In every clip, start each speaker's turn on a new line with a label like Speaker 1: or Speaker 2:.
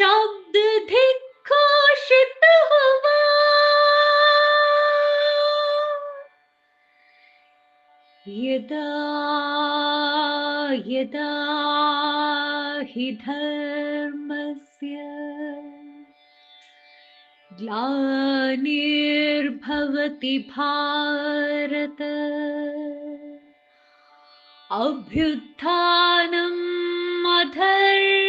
Speaker 1: शब्द दिग्घोषित हुआ यदा यदा हि धर्मस्य ग्लानिर्भवति भारत अभ्युत्थानम् अधर्मस्य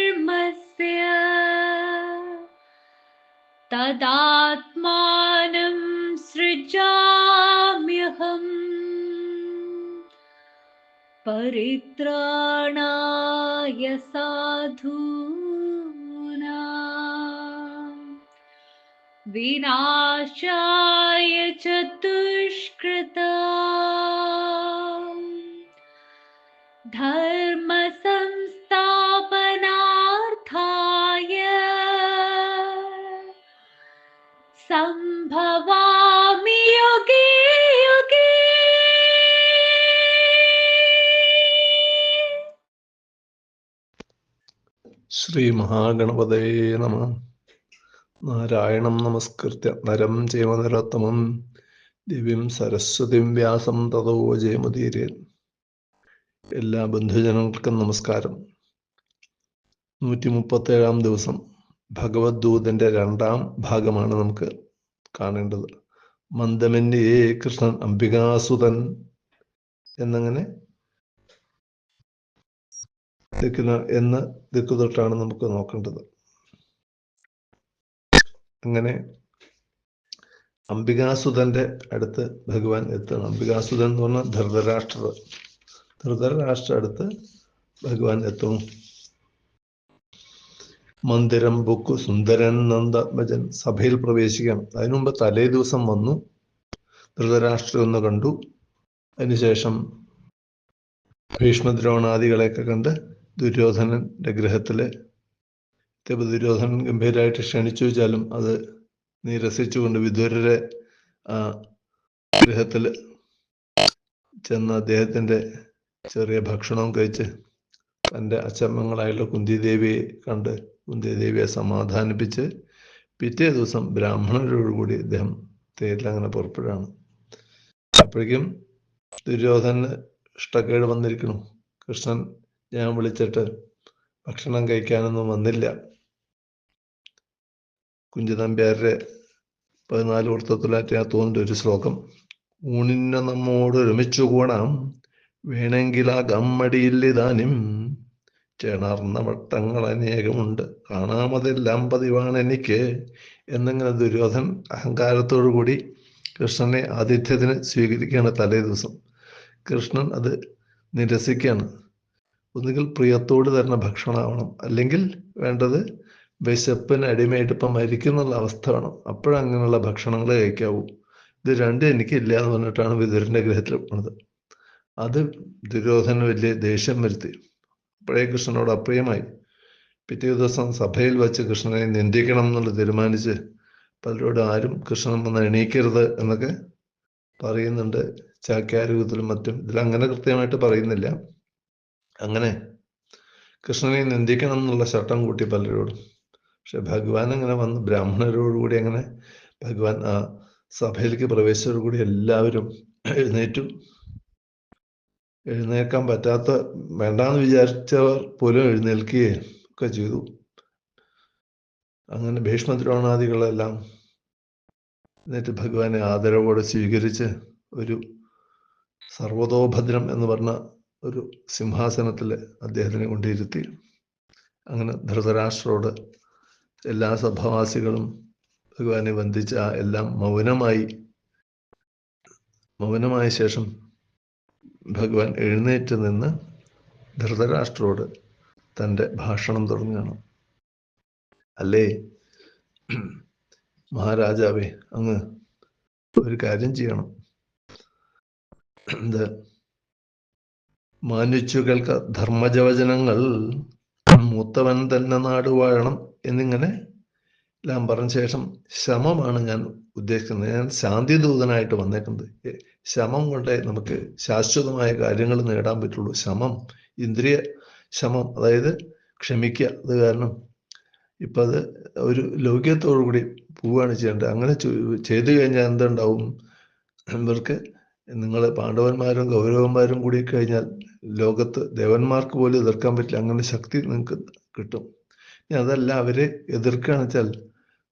Speaker 1: तदात्मानं सृजाम्यहम्। परित्राणाय साधूनां विनाशाय च दुष्कृता സംഭവാമി യുഗേ
Speaker 2: ശ്രീ മഹാഗണപതേ നമ. നാരായണം നമസ്കൃത്യ. നരം ജയമനരത്തമം. ദിവ്യം സരസ്വതിം വ്യാസം തതോ ജയമതീരേൻ എല്ലാ ബന്ധുജനങ്ങൾക്കും നമസ്കാരം. നൂറ്റി മുപ്പത്തേഴാം ദിവസം. ഭഗവത്ദൂതന്റെ രണ്ടാം ഭാഗമാണ് നമുക്ക് കാണേണ്ടത്. മന്ദമന്യേ കൃഷ്ണൻ അംബികാസുതൻ എന്നങ്ങനെ എന്ന് ദിക്കുതൊട്ടാണ് നമുക്ക് നോക്കേണ്ടത്. അങ്ങനെ അംബികാസുതന്റെ അടുത്ത് ഭഗവാൻ എത്തണം അംബികാസുതൻ എന്ന് പറഞ്ഞാൽ ധൃതരാഷ്ട്ര ധൃതരാഷ്ട്ര അടുത്ത് ഭഗവാൻ എത്തുന്നു. മന്ദിരം ബുക്ക് സുന്ദരൻ നന്ദാത്മജൻ സഭയിൽ പ്രവേശിക്കണം. അതിനുമുമ്പ് തലേ ദിവസം വന്നു. ധൃതരാഷ്ട്രം ഒന്ന് കണ്ടു. അതിനുശേഷം ഭീഷ്മദ്രോണാദികളെയൊക്കെ കണ്ട് ദുര്യോധനന്റെ ഗ്രഹത്തിൽ ദുര്യോധനൻ ഗംഭീരമായിട്ട് ക്ഷണിച്ചു വെച്ചാലും അത് നിരസിച്ചുകൊണ്ട് വിദുരരെ ഗൃഹത്തിൽ ചെന്ന് അദ്ദേഹത്തിന്റെ ചെറിയ ഭക്ഷണവും കഴിച്ച് തന്റെ അച്ചമ്മങ്ങളായുള്ള കുന്തിദേവിയെ കണ്ട് കുന്തിദേവിയെ സമാധാനിപ്പിച്ച് പിറ്റേ ദിവസം ബ്രാഹ്മണരോടുകൂടി അദ്ദേഹം തേരിൽ അങ്ങനെ പുറപ്പെടുകയാണ്. അപ്പോഴേക്കും ദുര്യോധന ഇഷ്ടക്കേട് വന്നിരിക്കണം കൃഷ്ണൻ ഞാൻ വിളിച്ചിട്ട് ഭക്ഷണം കഴിക്കാനൊന്നും വന്നില്ല. കുഞ്ചുനമ്പ്യാരുടെ പതിനാല് വൃത്തത്തിലാറ്റ് ആ തോന്നിന്റെ ഒരു ശ്ലോകം ഊണിനെ നമ്മോട് ഒരുമിച്ചു കൂടാം. വേണമെങ്കിൽ ആ ഗമ്മടിയില്ലിതാനും ചേണാർന്ന വട്ടങ്ങൾ അനേകമുണ്ട്. കാണാമതെല്ലാം പതിവാണ് എനിക്ക് എന്നിങ്ങനെ ദുര്യോധൻ അഹങ്കാരത്തോടു കൂടി കൃഷ്ണനെ ആതിഥ്യത്തിന് സ്വീകരിക്കുകയാണ് തലേ ദിവസം. കൃഷ്ണൻ അത് നിരസിക്കുകയാണ്. ഒന്നുകിൽ പ്രിയത്തോട് തരുന്ന ഭക്ഷണമാവണം. അല്ലെങ്കിൽ വേണ്ടത് വിശപ്പിന് അടിമയായിട്ട് ഇപ്പം മരിക്കുന്നുള്ള അവസ്ഥ വേണം. അപ്പോഴങ്ങനെയുള്ള ഭക്ഷണങ്ങൾ കഴിക്കാവൂ. ഇത് രണ്ടും എനിക്കില്ല എന്ന് പറഞ്ഞിട്ടാണ് വിതുരന്റെ ഗ്രഹത്തിൽ പോണത്. അത് ദുര്യോധന വലിയ ദേഷ്യം വരുത്തി. അപ്പോഴേ കൃഷ്ണനോട് അപ്രിയമായി. പിറ്റേ ദിവസം സഭയിൽ വെച്ച് കൃഷ്ണനെ നിന്ദിക്കണം എന്നുള്ള തീരുമാനിച്ച് പലരോടും ആരും കൃഷ്ണൻ വന്ന് എണീക്കരുത് എന്നൊക്കെ പറയുന്നുണ്ട്. ചാക്യാരൂപത്തിലും മറ്റും. ഇതിൽ അങ്ങനെ കൃത്യമായിട്ട് പറയുന്നില്ല. അങ്ങനെ കൃഷ്ണനെ നിന്ദിക്കണം എന്നുള്ള ചട്ടം കൂട്ടി പലരോടും. പക്ഷെ ഭഗവാൻ അങ്ങനെ വന്ന് ബ്രാഹ്മണരോടുകൂടി അങ്ങനെ ഭഗവാൻ ആ സഭയിലേക്ക് പ്രവേശിച്ചതോടുകൂടി എല്ലാവരും എഴുന്നേറ്റു. എഴുന്നേൽക്കാൻ പറ്റാത്ത വേണ്ടാന്ന് വിചാരിച്ചവർ പോലും എഴുന്നേൽക്കുകയും ഒക്കെ ചെയ്തു. അങ്ങനെ ഭീഷ്മദ്രോണാദികളെല്ലാം എന്നിട്ട് ഭഗവാനെ ആദരവോടെ സ്വീകരിച്ച് ഒരു സർവതോഭദ്രം എന്ന് പറഞ്ഞ ഒരു സിംഹാസനത്തിൽ അദ്ദേഹത്തിനെ കൊണ്ടിരുത്തി. അങ്ങനെ ധൃതരാഷ്ട്രോട് എല്ലാ സഭവാസികളും ഭഗവാനെ വന്ദിച്ച എല്ലാം മൗനമായി മൗനമായ ശേഷം ഭഗവാൻ എഴുന്നേറ്റ് നിന്ന് ധൃതരാഷ്ട്രോട് തന്റെ ഭാഷണം തുടങ്ങുകയാണ്. അല്ലേ? മഹാരാജാവേ അങ്ങ് ഒരു കാര്യം ചെയ്യണം. എന്ത് മാനിച്ചു കേൾക്ക ധർമ്മജവചനങ്ങൾ മൂത്തവൻ തന്നെ നാട് വാഴണം എന്നിങ്ങനെ എല്ലാം പറഞ്ഞ ശേഷം ശമമാണ് ഞാൻ ഉദ്ദേശിക്കുന്നത്. ഞാൻ ശാന്തിദൂതനായിട്ട് വന്നേക്കുന്നത്. ശമം കൊണ്ടേ നമുക്ക് ശാശ്വതമായ കാര്യങ്ങൾ നേടാൻ പറ്റുള്ളൂ. ശമം ഇന്ദ്രിയ ശമം അതായത് ക്ഷമിക്കുക അത് കാരണം ഇപ്പം അത് ഒരു ലൗകികത്തോടു കൂടി പോവുകയാണ് ചെയ്യേണ്ടത്. അങ്ങനെ ചെയ്തു കഴിഞ്ഞാൽ എന്തുണ്ടാവും? ഇവർക്ക് നിങ്ങൾ പാണ്ഡവന്മാരും ഗൗരവന്മാരും കൂടി കഴിഞ്ഞാൽ ലോകത്ത് ദേവന്മാർക്ക് പോലും എതിർക്കാൻ പറ്റില്ല. അങ്ങനെ ശക്തി നിങ്ങൾക്ക് കിട്ടും. ഇനി അതല്ല അവരെ എതിർക്കുകയാണെന്ന് വെച്ചാൽ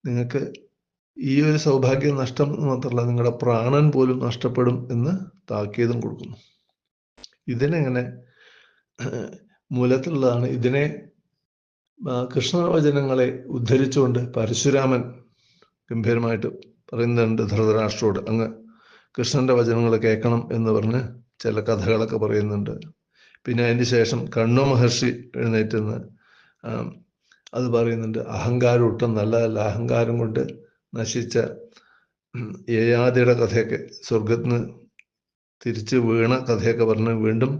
Speaker 2: നിങ്ങൾക്ക് ഈ ഒരു സൗഭാഗ്യം നഷ്ടം എന്ന് മാത്രമല്ല നിങ്ങളുടെ പ്രാണൻ പോലും നഷ്ടപ്പെടും എന്ന് താക്കീതും കൊടുക്കുന്നു. ഇതിനെങ്ങനെ മൂലത്തിലുള്ളതാണ്. ഇതിനെ കൃഷ്ണവചനങ്ങളെ ഉദ്ധരിച്ചുകൊണ്ട് പരശുരാമൻ ഗംഭീരമായിട്ട് പറയുന്നുണ്ട് ധൃതരാഷ്ട്രോട്. അങ്ങ് കൃഷ്ണന്റെ വചനങ്ങൾ കേൾക്കണം എന്ന് പറഞ്ഞ് ചില കഥകളൊക്കെ പറയുന്നുണ്ട്. പിന്നെ അതിന് ശേഷം കണ്ണു മഹർഷി എഴുന്നേറ്റുന്ന് അത് പറയുന്നുണ്ട്. അഹങ്കാരം ഒട്ടും നല്ലതല്ല അഹങ്കാരം കൊണ്ട് നശിച്ച യയാതിയുടെ കഥയൊക്കെ സ്വർഗത്തിന് തിരിച്ച് വീണ കഥയൊക്കെ പറഞ്ഞ് വീണ്ടും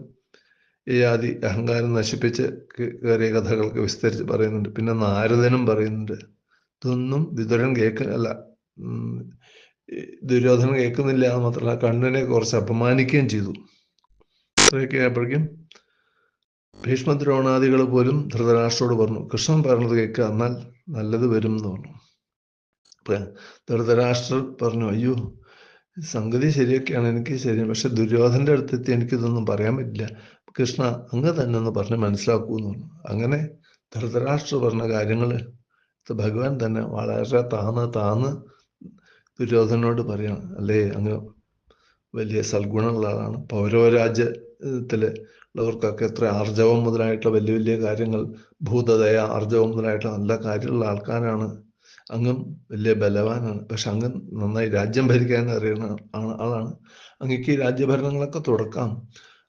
Speaker 2: യയാതി അഹങ്കാരം നശിപ്പിച്ച് കയറിയ കഥകളൊക്കെ വിസ്തരിച്ച് പറയുന്നുണ്ട്. പിന്നെ നാരദനും പറയുന്നുണ്ട് ഇതൊന്നും വിതുരൻ കേൾക്കല്ല ദുര്യോധനൻ കേൾക്കുന്നില്ല എന്ന് മാത്രമല്ല കണ്ണനെ കുറച്ച് അപമാനിക്കുകയും ചെയ്തു. ഇത്രയൊക്കെ ആയപ്പോഴേക്കും ഭീഷ്മദ്രോണാദികൾ പോലും ധൃതരാഷ്ട്രോട് പറഞ്ഞു കൃഷ്ണൻ പറഞ്ഞത് കേൾക്കുക എന്നാൽ നല്ലത് വരും എന്ന് പറഞ്ഞു. ധൃതരാഷ്ട്രർ പറഞ്ഞു അയ്യോ സംഗതി ശരിയൊക്കെയാണ് എനിക്ക് ശരി പക്ഷെ ദുര്യോധന്റെ അടുത്തെത്തി എനിക്കിതൊന്നും പറയാൻ പറ്റില്ല. കൃഷ്ണ അങ്ങ് തന്നെ ഒന്ന് പറഞ്ഞ് മനസ്സിലാക്കൂ എന്ന് പറഞ്ഞു. അങ്ങനെ ധൃതരാഷ്ട്ര പറഞ്ഞ കാര്യങ്ങൾ ഭഗവാൻ തന്നെ വളരെ താന്ന് താന്ന് ദുര്യോധനോട് പറയാണ്. അല്ലേ അങ്ങ് വലിയ സൽഗുണമുള്ള ആളാണ്. പൗരവരാജ്യത്തിലെ ഉള്ളവർക്കൊക്കെ എത്ര ആർജവം മുതലായിട്ടുള്ള വലിയ വലിയ കാര്യങ്ങൾ ഭൂതദയ ആർജവം മുതലായിട്ടുള്ള നല്ല കാര്യമുള്ള ആൾക്കാരാണ്. അങ്ങും വലിയ ബലവാനാണ്. പക്ഷെ അങ്ങ് നന്നായി രാജ്യം ഭരിക്കാൻ അറിയുന്ന ആണ് ആളാണ്. അങ്ങക്ക് ഈ രാജ്യഭരണങ്ങളൊക്കെ തുടക്കാം.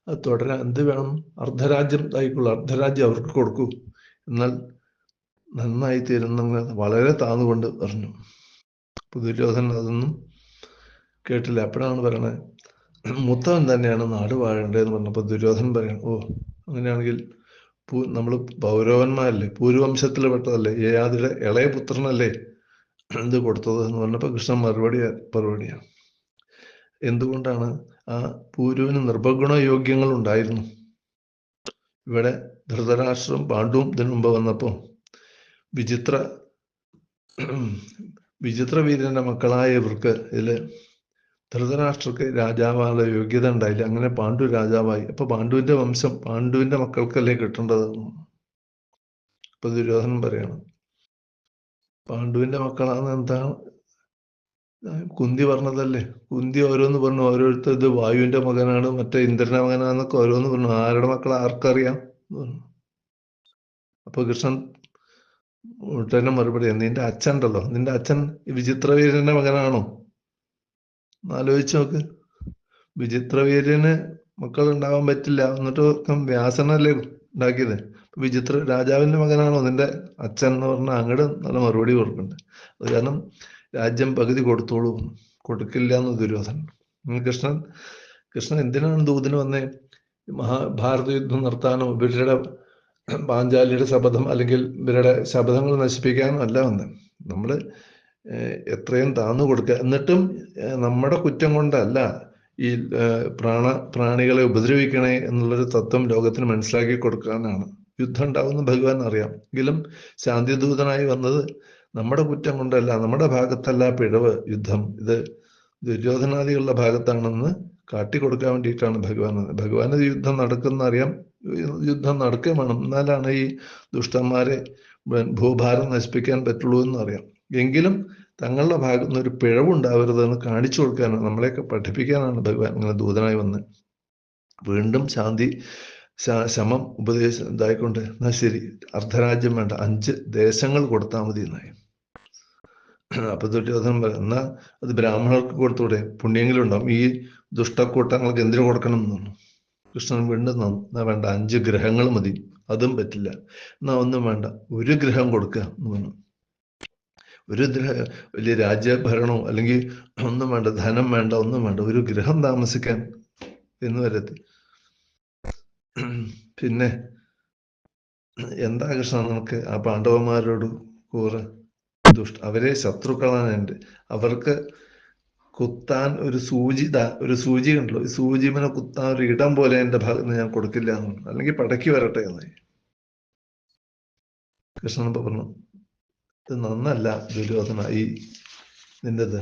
Speaker 2: അത് തുടരാൻ എന്ത് വേണം? അർദ്ധരാജ്യം ആയിക്കൊള്ളു അർദ്ധരാജ്യം അവർക്ക് കൊടുക്കൂ. എന്നാൽ നന്നായി തീരുന്ന വളരെ താന്നുകൊണ്ട് പറഞ്ഞു. ദുര്യോധനൻ അതൊന്നും കേട്ടില്ല. അപ്പോഴാണ് പറയണത് മുത്തവൻ തന്നെയാണ് നാട് വാഴേണ്ടതെന്ന് പറഞ്ഞപ്പോൾ ദുര്യോധനൻ പറയണം ഓ അങ്ങനെയാണെങ്കിൽ നമ്മൾ പൗരവന്മാരല്ലേ? പൂർവംശത്തിൽ പെട്ടതല്ലേ യയാതിയുടെ ഇളയ പുത്രനല്ലേ? ഇത് കൊടുത്തത് എന്ന് പറഞ്ഞപ്പോൾ കൃഷ്ണൻ മറുപടി മറുപടിയാണ് എന്തുകൊണ്ടാണ് ആ പൂരുവിന് നിർഭഗുണ യോഗ്യങ്ങൾ ഉണ്ടായിരുന്നു? ഇവിടെ ധൃതരാഷ്ട്രം പാണ്ഡുവും ഇതിനു മുമ്പ് വന്നപ്പോൾ വിചിത്ര വിചിത്ര വീരന്റെ മക്കളായ ഇവർക്ക് ഇതിൽ ധൃതരാഷ്ട്രക്ക് രാജാവാനുള്ള യോഗ്യത ഉണ്ടായില്ല. അങ്ങനെ പാണ്ഡു രാജാവായി. അപ്പൊ പാണ്ഡുവിന്റെ വംശം പാണ്ഡുവിന്റെ മക്കൾക്കല്ലേ കിട്ടേണ്ടത്? അപ്പൊ ദുര്യോധനൻ പറയണം പാണ്ഡുവിന്റെ മക്കളാണ് എന്താണ് കുന്തി പറഞ്ഞതല്ലേ? കുന്തി ഓരോന്ന് പറഞ്ഞു. ഓരോരുത്തർ ഇത് വായുവിന്റെ മകനാണ് മറ്റേ ഇന്ദ്രന്റെ മകനാണെന്നൊക്കെ ഓരോന്ന് പറഞ്ഞു. ആരുടെ മക്കളെ? ആർക്കറിയാം എന്ന് പറഞ്ഞു. അപ്പൊ കൃഷ്ണൻ ഉടനെ മറുപടി നിന്റെ അച്ഛൻ ഉണ്ടല്ലോ നിന്റെ അച്ഛൻ വിചിത്രവീര്യന്റെ മകനാണോ? ആലോചിച്ച് നോക്ക് വിചിത്രവീര്യന് മക്കൾ ഉണ്ടാവാൻ പറ്റില്ല. എന്നിട്ട് വ്യാസനല്ലേ ഉണ്ടാക്കിയത്? വിചിത്ര രാജാവിന്റെ മകനാണോ? നിന്റെ അച്ഛൻ എന്ന് പറഞ്ഞാൽ അങ്ങോട്ട് നല്ല മറുപടി കൊടുക്കുന്നുണ്ട് അത് കാരണം രാജ്യം പകുതി കൊടുത്തോളൂ. കൊടുക്കില്ല എന്ന് ദുര്യോധനൻ കൃഷ്ണൻ കൃഷ്ണൻ എന്തിനാണ് ദൂതിന് വന്നേ? മഹാഭാരത യുദ്ധം നിർത്താനോ ഇവരുടെ പാഞ്ചാലിയുടെ ശപഥം അല്ലെങ്കിൽ ഇവരുടെ ശപഥങ്ങൾ നശിപ്പിക്കാനോ അല്ല വന്ന്. നമ്മൾ എത്രയും താന്നു കൊടുക്കുക എന്നിട്ടും നമ്മുടെ കുറ്റം കൊണ്ടല്ല ഈ പ്രാണ പ്രാണികളെ ഉപദ്രവിക്കണേ എന്നുള്ളൊരു തത്വം ലോകത്തിന് മനസ്സിലാക്കി കൊടുക്കാനാണ്. യുദ്ധം ഉണ്ടാവുന്ന ഭഗവാൻ അറിയാം. എങ്കിലും ശാന്തിദൂതനായി വന്നത് നമ്മുടെ കുറ്റം കൊണ്ടല്ല നമ്മുടെ ഭാഗത്തല്ല പിഴവ് യുദ്ധം. ഇത് ദുര്യോധനാദികളുടെ ഭാഗത്താണെന്ന് കാട്ടിക്കൊടുക്കാൻ വേണ്ടിയിട്ടാണ് ഭഗവാൻ ഭഗവാന് യുദ്ധം നടക്കുന്ന അറിയാം. യുദ്ധം നടക്കുകയും വേണം. എന്നാലാണ് ഈ ദുഷ്ടന്മാരെ ഭൂഭാരം നശിപ്പിക്കാൻ പറ്റുള്ളൂ എന്ന് അറിയാം. എങ്കിലും തങ്ങളുടെ ഭാഗത്തു നിന്ന് ഒരു പിഴവുണ്ടാവരുതെന്ന് കാണിച്ചു കൊടുക്കാനാണ് നമ്മളെയൊക്കെ പഠിപ്പിക്കാനാണ് ഭഗവാൻ ഇങ്ങനെ ദൂതനായി വന്ന് വീണ്ടും ശാന്തി ശമം ഉപദേശം ഇതായിക്കൊണ്ട് എന്നാ ശരി. അർദ്ധരാജ്യം വേണ്ട. അഞ്ച് ദേശങ്ങൾ കൊടുത്താൽ മതി എന്നായി. അപ്പൊ ദുര്യോധനം പറയാം. എന്നാ അത് ബ്രാഹ്മണർക്ക് കൊടുത്തൂടെ? പുണ്യെങ്കിലും ഉണ്ടാവും. ഈ ദുഷ്ടക്കൂട്ടങ്ങൾക്ക് എന്തിനു കൊടുക്കണം എന്ന് പറഞ്ഞു കൃഷ്ണൻ വീണ്ടും എന്നാ വേണ്ട അഞ്ച് ഗ്രഹങ്ങൾ മതി. അതും പറ്റില്ല. എന്നാ ഒന്നും വേണ്ട. ഒരു ഗ്രഹം കൊടുക്കുക എന്ന് പറഞ്ഞു. ഒരു ഗ്രഹ വലിയ രാജ്യഭരണോ അല്ലെങ്കിൽ ഒന്നും വേണ്ട ധനം വേണ്ട ഒന്നും വേണ്ട ഒരു ഗ്രഹം താമസിക്കാൻ എന്ന് വരത്തി പിന്നെ എന്താ കൃഷ്ണ നമുക്ക് ആ പാണ്ഡവന്മാരോട് കൂറ് ദുഷ്ട അവരെ ശത്രുക്കളാണ് എന്റെ. അവർക്ക് കുത്താൻ ഒരു സൂചി ഒരു സൂചി ഉണ്ടല്ലോ ഈ സൂചിമനെ കുത്താൻ ഒരു ഇടം പോലെ എന്റെ ഭാഗത്ത് ഞാൻ കൊടുക്കില്ല എന്ന് അല്ലെങ്കിൽ പടക്കി വരട്ടെ എന്ന് കൃഷ്ണൻ പറഞ്ഞു ഇത് നന്നല്ല ദുര്യോധന ഈ നിന്റേത്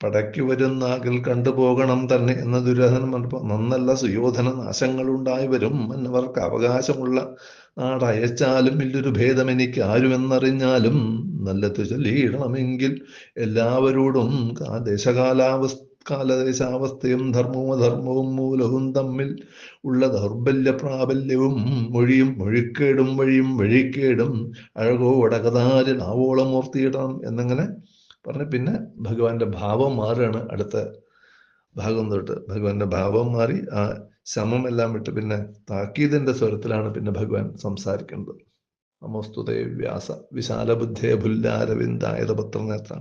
Speaker 2: പടയ്ക്ക് വരുന്നാകിൽ കണ്ടുപോകണം തന്നെ എന്ന ദുര്യോധനൻ പറഞ്ഞപ്പോ നന്നല്ല സുയോധന നാശങ്ങളുണ്ടായി വരും എന്നവർക്ക് അവകാശമുള്ള നാടയച്ചാലും ഇല്ലൊരു ഭേദം എനിക്ക് ആരുമെന്നറിഞ്ഞാലും നല്ലത് ചൊല്ലിയിടണമെങ്കിൽ എല്ലാവരോടും ദേശകാലാവസ്ഥ കാലദേശാവസ്ഥയും ധർമ്മവും അധർമ്മവും മൂലവും തമ്മിൽ ഉള്ള ദൗർബല്യ പ്രാബല്യവും മൊഴിയും മൊഴിക്കേടും വഴിയും വഴിക്കേടും അഴകോടകതാരിൽ ആവോളം ഓർത്തിയിടണം എന്നിങ്ങനെ പറഞ്ഞ് പിന്നെ ഭഗവാന്റെ ഭാവം മാറുകയാണ് അടുത്ത ഭാഗം തൊട്ട്. ഭഗവാന്റെ ഭാവം മാറി ആ ശമം എല്ലാം വിട്ട് പിന്നെ താക്കീതിന്റെ സ്വരത്തിലാണ് പിന്നെ ഭഗവാൻ സംസാരിക്കുന്നത്. നമസ്തുതേ വ്യാസ. വിശാലബുദ്ധേ ഭുല്ലാരവിന്ദായത പത്രനേത്ര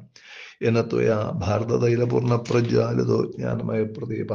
Speaker 2: എനത്വയാ ഭാരതതൈലപൂർണ പ്രജ്വാലിതോ ജ്ഞാനമയ പ്രദീപ